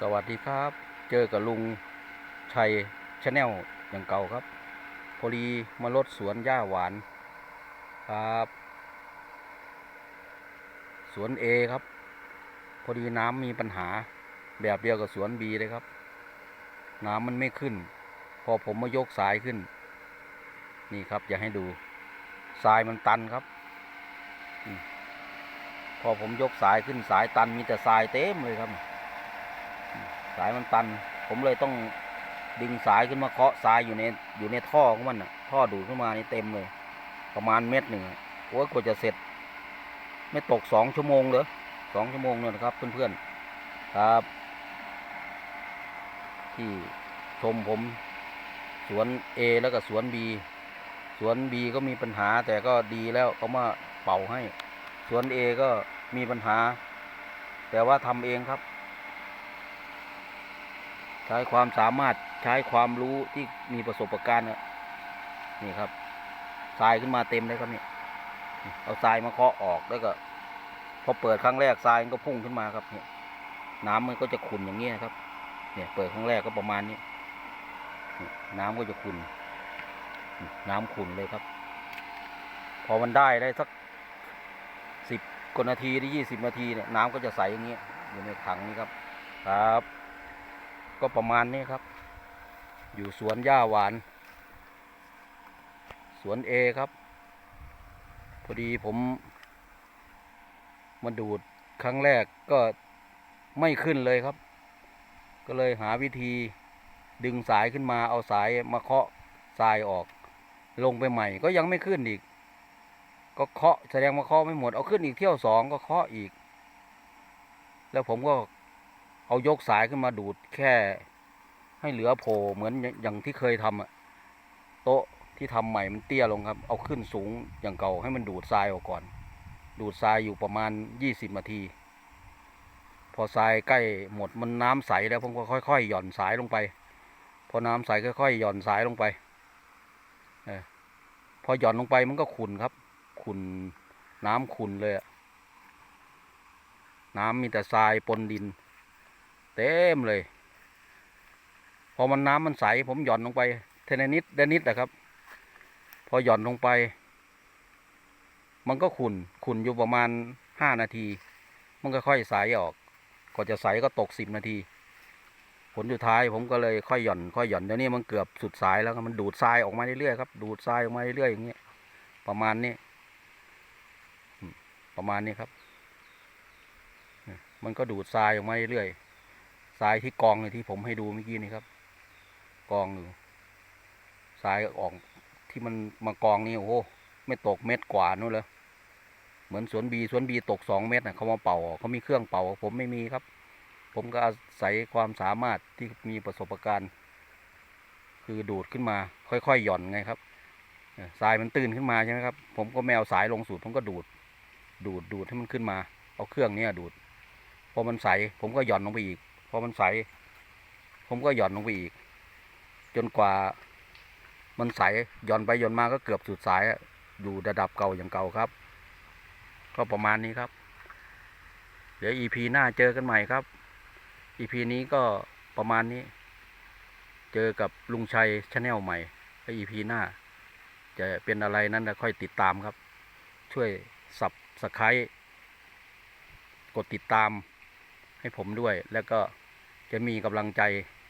สวัสดีครับ เจอกับลุงชัยชาแนลอย่างเก่าครับ พอดีมาลดสวนหญ้าหวานครับ สวน A ครับ พอดีน้ำมีปัญหาแบบเดียวกับสวน B เลยครับ น้ำมันไม่ขึ้น พอผมมายกสายขึ้น นี่ครับอยากให้ดูทรายมันตันครับ พอผมยกสายขึ้นสายตันมีแต่ทรายเต็มเลยครับ สายมันตัน ผมเลยต้องดึงสายขึ้นมาเคาะทรายอยู่ในอยู่ในท่อของมันน่ะ ท่อดูดขึ้นมานี่เต็มเลย ประมาณเม็ดหนึ่งโอ้ยกว่าจะเสร็จ ไม่ตกสองชั่วโมงเลยสองชั่วโมงเนี่ยนะครับ เพื่อนๆครับ ที่ชมผม สวน A แล้วก็สวน B สวน B ก็มีปัญหาแต่ก็ดีแล้วเขามาเป่าให้ สวน A ก็มีปัญหา แต่ว่าทำเองครับ ใช้ความสามารถใช้ความรู้ที่มีประสบการณ์นะนี่ครับทรายขึ้นมาเต็มเลยครับนี่เอาทรายมาเคาะออกแล้วก็พอเปิดครั้งแรกทรายมันก็พุ่งขึ้นมาครับเนี่ยน้ำมันก็จะขุ่นอย่างนี้นะครับ เนี่ย เปิดครั้งแรกก็ประมาณนี้นี่น้ำก็จะขุ่นนี่น้ำขุ่นเลยครับ พอมันได้ได้สักสิบกว่านาทีหรือยี่สิบนาทีเนี่ยน้ำก็จะใสอย่างเงี้ยอยู่ในถังนี้ครับ ครับ ก็ประมาณนี้ครับ อยู่สวนหญ้าหวาน สวนเอครับ พอดีผมมาดูดครั้งแรกก็ไม่ขึ้นเลยครับ ก็เลยหาวิธีดึงสายขึ้นมาเอาสายมาเคาะทรายออก ลงไปใหม่ก็ยังไม่ขึ้นอีก ก็เคาะแสดงว่าเคาะไม่หมดเอาขึ้นอีกเที่ยวสองก็เคาะอีก แล้วผมก็ เอายกสายขึ้นมาดูดแค่ ให้เหลือโผล่เหมือนอย่างที่เคยทำอะโต๊ะที่ทำใหม่มันเตี้ยลงครับ เอาขึ้นสูงอย่างเก่าให้มันดูดทรายออกก่อน ดูดทรายอยู่ประมาณยี่สิบนาที พอทรายใกล้หมดมันน้ำใสแล้วผมก็ค่อยๆหย่อนสายลงไป พอน้ำใสค่อยๆหย่อนสายลงไปเอพอหย่อนลงไปมันก็ขุ่นครับ ขุ่นน้ำขุ่นเลยอะน้ำมีแต่ทรายปนดิน เต็มเลย พอมันน้ำมันใส ผมหย่อนลงไปเทนนิดเดนิดนะครับ พอหย่อนลงไป มันก็ขุนขุนอยู่ประมาณห้านาที มันก็ค่อยใสออกกว่าจะใสก็ตกสิบนาที ผลสุดท้ายผมก็เลยค่อยหย่อน ค่อยหย่อนเดี๋ยวนี้มันเกือบสุดสายแล้วมันดูดทรายออกมาเรื่อยๆครับ ดูดทรายออกมาเรื่อยๆอย่างเงี้ย ประมาณนี้ ประมาณนี้ครับ มันก็ดูดทรายออกมาเรื่อยๆ ทรายที่กองเลยที่ผมให้ดูเมื่อกี้นี่ครับ กองอยู่ทรายออกที่มันมากองนี่โอ้โหไม่ตกเม็ดกว่านู่นเลยเหมือนสวนบีสวนบีตกสองเม็ดนะเขามาเป่าเขามีเครื่องเป่า ผมไม่มีครับ ผมก็อาศัยความสามารถที่มีประสบการณ์ คือดูดขึ้นมา ค่อยๆหย่อนไงครับทรายมันตื่นขึ้นมาใช่ไหมครับ ผมก็แมวสายลงสูตรผมก็ดูด ดูดดูดให้มันขึ้นมา เอาเครื่องเนี้ยดูดพอมันใสผมก็หย่อนลงไปอีก พอมันใส ผมก็หย่อนลงไปอีก จนกว่ามันใสหย่อนไปหย่อนมาก็เกือบสุดสายอยู่ระดับเก่าอย่างเก่าครับ ก็ประมาณนี้ครับ เดี๋ยว EP หน้าเจอกันใหม่ครับ EP นี้ก็ประมาณนี้ เจอกับลุงชัยชาแนลใหม่แล้ว EP หน้า จะเป็นอะไรนั้นค่อยติดตามครับ ช่วยสับสไครต์กดติดตาม ให้ผมด้วย แล้วก็จะมีกำลังใจ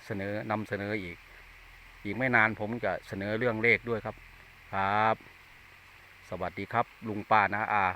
เสนอนำเสนออีก อีกไม่นานผมจะเสนอเรื่องเลขด้วยครับ ครับ สวัสดีครับ ลุงป้านะอา